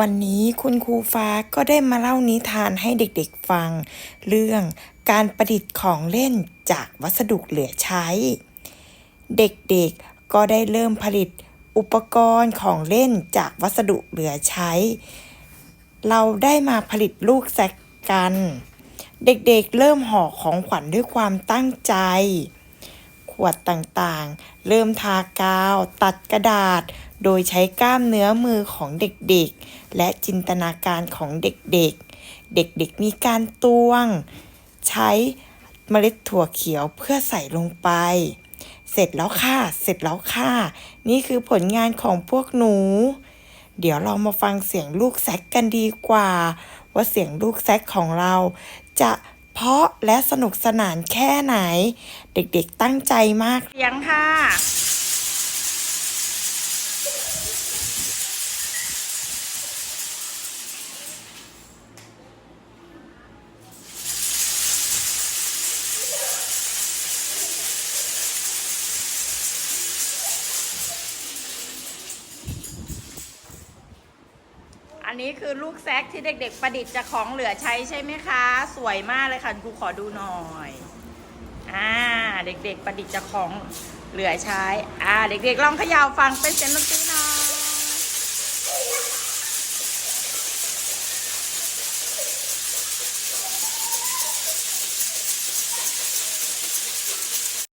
วันนี้คุณครูฟ้าก็ได้มาเล่านิทานให้เด็กๆฟัง เรื่องการประดิษฐ์ของเล่นจากวัสดุเหลือใช้ เด็กๆก็ได้เริ่มผลิตอุปกรณ์ของเล่นจากวัสดุเหลือใช้ เราได้มาผลิตลูกแซกกัน เด็กๆเริ่มห่อของขวัญด้วยความตั้งใจ ขวดต่างๆ เริ่มทากาว ตัดกระดาษ โดยใช้กล้ามเนื้อมือของเด็กๆ และจินตนาการของเด็กๆ เด็กๆมีการตวง ใช้เมล็ดถั่วเขียวเพื่อใส่ลงไป เสร็จแล้วค่ะ เสร็จแล้วค่ะ นี่คือผลงานของพวกหนู เดี๋ยวเรามาฟังเสียงลูกแซกกันดีกว่า ว่าเสียงลูกแซกของเราจะ เพราะและสนุกสนานแค่ไหน เด็กๆตั้งใจมากเสียงค่ะ อันนี้คือลูกแซกที่เด็ก ๆ ประดิษฐ์จากของเหลือใช้ใช่ไหมคะ สวยมากเลยค่ะครูขอดูหน่อยอ่าเด็ก ๆ ประดิษฐ์จากของเหลือใช้อ่าเด็ก ๆ ลองเขย่าฟังเป็นเสียงดนตรี